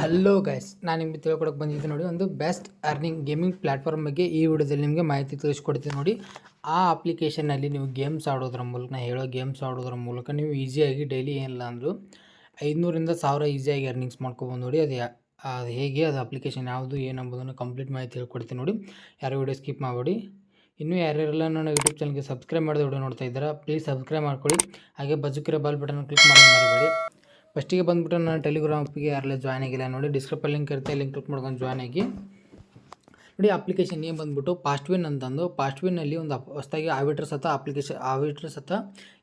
Hello guys ನಾನು ನಿಮಗೆ ತಿಳ್ಕೊಡಕ್ಕೆ ಬಂದಿದ್ದೆ ನೋಡಿ, ಒಂದು ಬೆಸ್ಟ್ ಅರ್ನಿಂಗ್ ಗೇಮಿಂಗ್ ಪ್ಲ್ಯಾಟ್ಫಾರ್ಮ್ ಬಗ್ಗೆ ಈ ವಿಡಿಯೋದಲ್ಲಿ ನಿಮಗೆ ಮಾಹಿತಿ ತಿಳಿಸ್ಕೊಡ್ತೀನಿ ನೋಡಿ. ಆ ಅಪ್ಲಿಕೇಶನಲ್ಲಿ ನೀವು ಗೇಮ್ಸ್ ಆಡೋದ್ರ ಮೂಲಕ ನಾನು ಹೇಳೋ ಗೇಮ್ಸ್ ಆಡೋದ್ರ ಮೂಲಕ ನೀವು ಈಸಿಯಾಗಿ ಡೈಲಿ ಏನಿಲ್ಲ ಅಂದರೂ ಐದುನೂರಿಂದ ಸಾವಿರ ಈಸಿಯಾಗಿ ಅರ್ನಿಂಗ್ಸ್ ಮಾಡ್ಕೊಬೋದು ನೋಡಿ. ಅದು ಅದು ಹೇಗೆ, ಅದು ಅಪ್ಲಿಕೇಶನ್ ಯಾವುದು ಏನೆಂಬುದನ್ನು ಕಂಪ್ಲೀಟ್ ಮಾಹಿತಿ ಹೇಳ್ಕೊಡ್ತೀನಿ ನೋಡಿ. ಯಾರು ವಿಡಿಯೋ ಸ್ಕಿಪ್ ಮಾಡಬೇಡಿ. ಇನ್ನೂ ಯಾರ್ಯಾರೆಲ್ಲ ನನ್ನ ಯೂಟ್ಯೂಬ್ ಚಾನಲ್ಗೆ ಸಬ್ಸ್ಕ್ರೈಬ್ ಮಾಡಿದ ವಿಡಿಯೋ ನೋಡ್ತಾ ಇದ್ದೀರಾ ಪ್ಲೀಸ್ ಸಬ್ಸ್ಕ್ರೈಬ್ ಮಾಡ್ಕೊಳ್ಳಿ. ಹಾಗೆ ಬಜುಕಿರೋ ಬಾಲ್ ಬಟನ್ ಕ್ಲಿಕ್ ಮಾಡಿ ಮರಿಬೇಡಿ. ಫಸ್ಟಿಗೆ ಬಂದುಬಿಟ್ಟು ನಾನು ಟೆಲಿಗ್ರಾಮ್ ಆ್ಯಪಿಗೆ ಯಾರೆಲ್ಲ ಜಾಯ್ನ್ ಆಗಿಲ್ಲ, ನೋಡಿ ಡಿಸ್ಕ್ರಿಪಲ್ಲಿ ಲಿಂಕ್ ಇರುತ್ತೆ ಲಿಂಕ್ ಕ್ಲಿಕ್ ಮಾಡ್ಕೊಂಡು ಜಾಯ್ನ್ ಆಗಿ. ನೋಡಿ ಅಪ್ಲಿಕೇಶನ್ ಏನು ಬಂದ್ಬಿಟ್ಟು ಪಾಸ್ಟ್ವಿನ್ ಅಂತಂದು ಪಾಸ್ಟ್ವಿನ್ನಲ್ಲಿ ಒಂದು ಅಪ್ ಹೊಸದಾಗಿ ಆವಿಟ್ರ್ ಸತ ಅಪ್ಲಿಕೇಶನ್ ಆವಿಟ್ರ್ ಸತ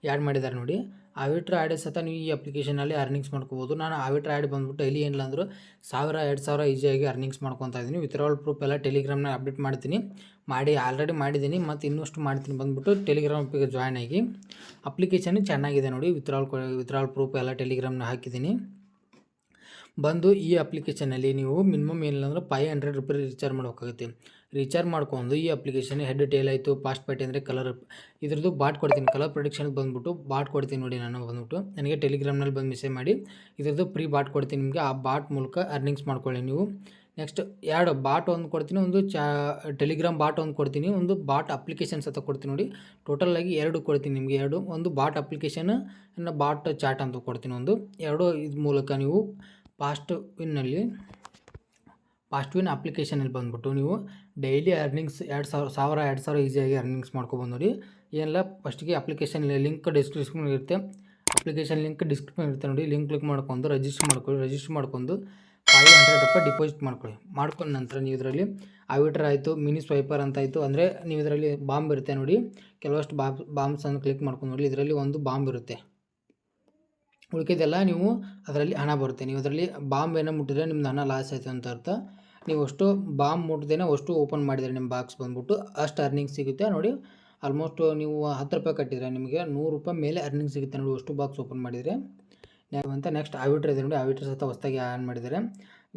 ಆ್ಯಡ್ ಮಾಡಿದ್ದಾರೆ ನೋಡಿ. ಆವಿಟ್ರ್ ಆ್ಯಡ್ ಸಹ ನೀವು ಈ ಅಪ್ಲಿಕೇಶನಲ್ಲಿ ಅರ್ನಿಂಗ್ಸ್ ಮಾಡ್ಕೋಬೋದು. ನಾನು ಆವಿಟ್ರ್ ಆ್ಯಡ್ ಬಂದ್ಬಿಟ್ಟು ಡೈಲಿ ಏನಿಲ್ಲ ಅಂದರು ಸಾವಿರ, ಎರಡು ಸಾವಿರ ಈಸಿಯಾಗಿ ಅರ್ನಿಂಗ್ಸ್ ಮಾಡ್ಕೊತಾ ಇದ್ದೀನಿ ವಿತ್ಡ್ರಾವಲ್ ಪ್ರೂಫ್ ಎಲ್ಲ ಟೆಲಿಗ್ರಾಮ್ನ ಅಪ್ಡೇಟ್ ಮಾಡ್ತೀನಿ. ಮಾಡಿ ಆಲ್ರೆಡಿ ಮಾಡಿದ್ದೀನಿ. ಮತ್ತು ಇನ್ನಷ್ಟು ಮಾಡ್ತೀನಿ ಬಂದ್ಬಿಟ್ಟು ಟೆಲಿಗ್ರಾಮ್ ಜಾಯ್ನ್ ಆಗಿ. ಅಪ್ಲಿಕೇಶನ್ ಚೆನ್ನಾಗಿದೆ ನೋಡಿ. ವಿತ್ಡ್ರಾಲ್ ಆಲ್ ಪ್ರೂಫ್ ಎಲ್ಲ ಟೆಲಿಗ್ರಾಮ್ನ ಹಾಕಿದ್ದೀನಿ. ಬಂದು ಈ ಅಪ್ಲಿಕೇಶನಲ್ಲಿ ನೀವು ಮಿನಿಮಮ್ ಏನಿಲ್ಲ ಫೈವ್ ಹಂಡ್ರೆಡ್ ರುಪೀಸ್ ರೀಚಾರ್ಜ್ ಮಾಡಬೇಕಾಗುತ್ತೆ. ರೀಚಾರ್ಜ್ ಮಾಡ್ಕೊಂಡು ಈ ಅಪ್ಲಿಕೇಶನ್ ಹೆಡ್ ಟೇಲ್ ಆಯಿತು, ಪಾಸ್ಟ್ ಪೇಟಿ ಅಂದರೆ ಕಲರ್ ಇದ್ರದ್ದು ಬಾಟ್ ಕೊಡ್ತೀನಿ. ಕಲರ್ ಪ್ರೊಡಕ್ಷನ್ಗೆ ಬಂದುಬಿಟ್ಟು ಬಾಟ್ ಕೊಡ್ತೀನಿ ನೋಡಿ ನಾನು ಬಂದ್ಬಿಟ್ಟು. ನನಗೆ ಟೆಲಿಗ್ರಾಮ್ನಲ್ಲಿ ಬಂದು ಮೆಸೇಜ್ ಮಾಡಿ, ಇದ್ರದ್ದು ಫ್ರೀ ಬಾಟ್ ಕೊಡ್ತೀನಿ ನಿಮಗೆ. ಆ ಬಾಟ್ ಮೂಲಕ ಅರ್ನಿಂಗ್ಸ್ ಮಾಡ್ಕೊಳ್ಳಿ ನೀವು. ನೆಕ್ಸ್ಟ್ ಎರಡು ಬಾಟ್ ಒಂದು ಕೊಡ್ತೀನಿ, ಒಂದು ಚಾ ಟೆಲಿಗ್ರಾಮ್ ಬಾಟ್ ಒಂದು ಕೊಡ್ತೀನಿ, ಒಂದು ಬಾಟ್ ಅಪ್ಲಿಕೇಶನ್ ಸಹ ಕೊಡ್ತೀನಿ ನೋಡಿ. ಟೋಟಲಾಗಿ ಎರಡು ಕೊಡ್ತೀನಿ ನಿಮಗೆ ಎರಡು. ಒಂದು ಬಾಟ್ ಅಪ್ಲಿಕೇಶನ್ ಬಾಟ್ ಚಾಟ್ ಅಂತ ಕೊಡ್ತೀನಿ ಒಂದು. ಎರಡು ಇದು ಮೂಲಕ ನೀವು ಫಾಸ್ಟ್ ವಿನ್ನಲ್ಲಿ ಪಾಸ್ಟ್ ವಿನ್ ಅಪ್ಲಿಕೇಶನಲ್ಲಿ ಬಂದುಬಿಟ್ಟು ನೀವು ಡೈಲಿ ಅರ್ನಿಂಗ್ಸ್ ಎರಡು ಸಾವಿರ ಸಾವಿರ, ಎರಡು ಸಾವಿರ ಈಸಿಯಾಗಿ ಅರ್ನಿಂಗ್ಸ್ ಮಾಡ್ಕೊಬೋದು ನೋಡಿ. ಏನಿಲ್ಲ ಫಸ್ಟಿಗೆ ಅಪ್ಲಿಕೇಶನ್ ಲಿಂಕ್ ಡಿಸ್ಕ್ರಿಪ್ಷನ್ ಇರುತ್ತೆ. ಅಪ್ಲಿಕೇಶನ್ ಲಿಂಕ್ ಡಿಸ್ಕ್ರಿಪ್ಷನ್ ಇರುತ್ತೆ ನೋಡಿ. ಲಿಂಕ್ ಕ್ಲಿಕ್ ಮಾಡ್ಕೊಂಡು ರಿಜಿಸ್ಟರ್ ಮಾಡ್ಕೊಳ್ಳಿ. ರಿಜಿಸ್ಟರ್ ಮಾಡ್ಕೊಂಡು ಫೈವ್ ಹಂಡ್ರೆಡ್ ರೂಪಾಯಿ ಡಿಪಾಸಿಟ್ ಮಾಡ್ಕೊಳ್ಳಿ. ಮಾಡ್ಕೊಂಡ ನಂತರ ನೀವು ಇದರಲ್ಲಿ ಆವಿಟ್ರ್ ಆಯಿತು ಮಿನಿ ಸ್ವೈಪರ್ ಅಂತ ಆಯಿತು, ಅಂದರೆ ನೀವು ಇದರಲ್ಲಿ ಬಾಂಬ್ ಇರುತ್ತೆ ನೋಡಿ. ಕೆಲವಷ್ಟು ಬಾಂಬ್ ಬಾಂಬ್ಸನ್ನು ಕ್ಲಿಕ್ ಮಾಡ್ಕೊಂಡು ನೋಡಿ. ಇದರಲ್ಲಿ ಒಂದು ಬಾಂಬ್ ಇರುತ್ತೆ. ಉಳಿಕೆದೆಲ್ಲ ನೀವು ಅದರಲ್ಲಿ ಹಣ ಬರುತ್ತೆ ನೀವು ಅದರಲ್ಲಿ ಬಾಂಬ್ ಏನೋ ಮುಟ್ಟಿದ್ರೆ ನಿಮ್ದು ಹಣ ಲಾಸ್ ಆಯಿತು ಅಂತ ಅರ್ಥ ನೀವು ಅಷ್ಟು ಬಾಂಬ್ ಮುಟ್ಟದೇನೆ ಅಷ್ಟು ಓಪನ್ ಮಾಡಿದರೆ ನಿಮ್ಮ ಬಾಕ್ಸ್ ಬಂದುಬಿಟ್ಟು ಅಷ್ಟು ಅರ್ನಿಂಗ್ ಸಿಗುತ್ತೆ ನೋಡಿ ಆಲ್ಮೋಸ್ಟ್ ನೀವು ಹತ್ತು ರೂಪಾಯಿ ಕಟ್ಟಿದರೆ ನಿಮಗೆ ನೂರು ರೂಪಾಯಿ ಮೇಲೆ ಅರ್ನಿಂಗ್ ಸಿಗುತ್ತೆ ನೋಡಿ ಅಷ್ಟು ಬಾಕ್ಸ್ ಓಪನ್ ಮಾಡಿದರೆ ಅಂತ ನೆಕ್ಸ್ಟ್ ಆವಿಟ್ರ್ ಇದೆ ನೋಡಿ ಆವಿಟ್ರ್ ಸಹ ಹೊಸದಾಗಿ ಆನ್ ಮಾಡಿದ್ದಾರೆ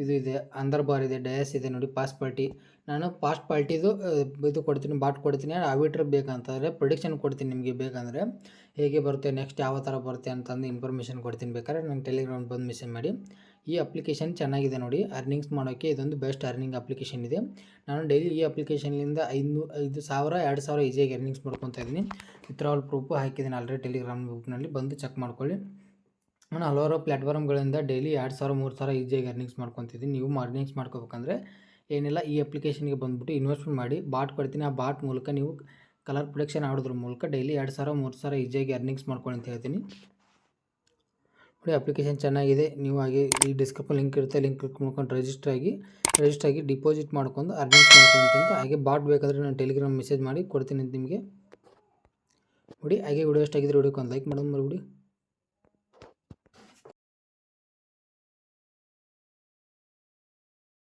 ಇದು ಇದೆ, ಅಂದರ್ ಬಾರ್ ಇದೆ, ಡಯಸ್ ಇದೆ ನೋಡಿ ಪಾಸ್ಟ್ ಪಾರ್ಟಿ. ನಾನು ಪಾಸ್ಟ್ ಪಾರ್ಟಿದು ಇದು ಕೊಡ್ತೀನಿ, ಬಾಟ್ ಕೊಡ್ತೀನಿ ಆವಿಟ್ರ್ ಬೇಕಂತಂದರೆ ಪ್ರೊಡಿಕ್ಷನ್ ಕೊಡ್ತೀನಿ ನಿಮಗೆ ಬೇಕಂದರೆ. ಹೇಗೆ ಬರುತ್ತೆ ನೆಕ್ಸ್ಟ್ ಯಾವ ಥರ ಬರುತ್ತೆ ಅಂತಂದು ಇನ್ಫಾರ್ಮೇಷನ್ ಕೊಡ್ತೀನಿ ಬೇಕಾದ್ರೆ ನಂಗೆ ಟೆಲಿಗ್ರಾಮ್ ಬಂದು ಮೆಸೇಜ್ ಮಾಡಿ. ಈ ಅಪ್ಲಿಕೇಶನ್ ಚೆನ್ನಾಗಿದೆ ನೋಡಿ ಅರ್ನಿಂಗ್ಸ್ ಮಾಡೋಕ್ಕೆ ಇದೊಂದು ಬೆಸ್ಟ್ ಅರ್ನಿಂಗ್ ಅಪ್ಲಿಕೇಶನ್ ಇದೆ. ನಾನು ಡೈಲಿ ಈ ಅಪ್ಲಿಕೇಶನ್ಲಿಂದ ಐದು ಐದು ಸಾವಿರ, ಎರಡು ಸಾವಿರ ಈಸಿಯಾಗಿ ಅರ್ನಿಂಗ್ಸ್ ಮಾಡ್ಕೊತಾ ಇದ್ದೀನಿ ವಿತ್ರಾವಲ್ ಪ್ರೂಫು ಹಾಕಿದ್ದೀನಿ ಆಲ್ರೆಡಿ ಟೆಲಿಗ್ರಾಮ್ ಗ್ರೂಪ್ನಲ್ಲಿ ಬಂದು ಚೆಕ್ ಮಾಡ್ಕೊಳ್ಳಿ. ನಾನು ಹಲವಾರು ಪ್ಲ್ಯಾಟ್ಫಾರ್ಮ್ಗಳಿಂದ ಡೈಲಿ ಎರಡು ಸಾವಿರ, ಮೂರು ಸಾವಿರ ಈಸಿಯಾಗಿ ಅರ್ನಿಂಗ್ಸ್ ಮಾಡ್ಕೊತಿದ್ದೀನಿ. ನೀವು ಅರ್ನಿಂಗ್ಸ್ ಮಾಡ್ಕೋಬೇಕಂದ್ರೆ ಏನಿಲ್ಲ, ಈ ಅಪ್ಲಿಕೇಶನ್ಗೆ ಬಂದುಬಿಟ್ಟು ಇನ್ವೆಸ್ಟ್ಮೆಂಟ್ ಮಾಡಿ ಬಾಟ್ ಕೊಡ್ತೀನಿ. ಆ ಬಾಟ್ ಮೂಲಕ ನೀವು ಕಲರ್ ಪ್ರೊಡಕ್ಷನ್ ಆಡೋದ್ರ ಮೂಲಕ ಡೈಲಿ ಎರಡು ಸಾವಿರ, ಮೂರು ಸಾವಿರ ಈಸಿಯಾಗಿ ಅರ್ನಿಂಗ್ಸ್ ಮಾಡ್ಕೊಳ್ಳಿ ಅಂತ ಹೇಳ್ತೀನಿ. ನೋಡಿ ಅಪ್ಲಿಕೇಶನ್ ಚೆನ್ನಾಗಿದೆ. ನೀವು ಹಾಗೆ ಈ ಡಿಸ್ಕ್ರಿಪ್ಷನ್ ಲಿಂಕ್ ಇರುತ್ತೆ ಲಿಂಕ್ ಕ್ಲಿಕ್ ಮಾಡ್ಕೊಂಡು ರಿಜಿಸ್ಟರ್ ಆಗಿ ರಿಜಿಸ್ಟರ್ ಆಗಿ ಡಿಪಾಸಿಟ್ ಮಾಡ್ಕೊಂಡು ಅರ್ನಿಂಗ್ಸ್ ಮಾಡ್ಕೊಳ್ತೀನಿ ಅಂತ ಹಾಗೆ ಬಾಟ್ ಬೇಕಾದರೆ ನಾನು ಟೆಲಿಗ್ರಾಮ್ ಮೆಸೇಜ್ ಮಾಡಿ ಕೊಡ್ತೀನಿ ಅಂತ ನಿಮಗೆ. ನೋಡಿ, ಹಾಗೆ ವಿಡಿಯೋ ಇಷ್ಟ ಆಗಿದ್ರೆ ವಿಡಿಯೋಕ್ಕೆ ಒಂದು ಲೈಕ್ ಮಾಡೋದು ಮರಿಬಿಡಿ.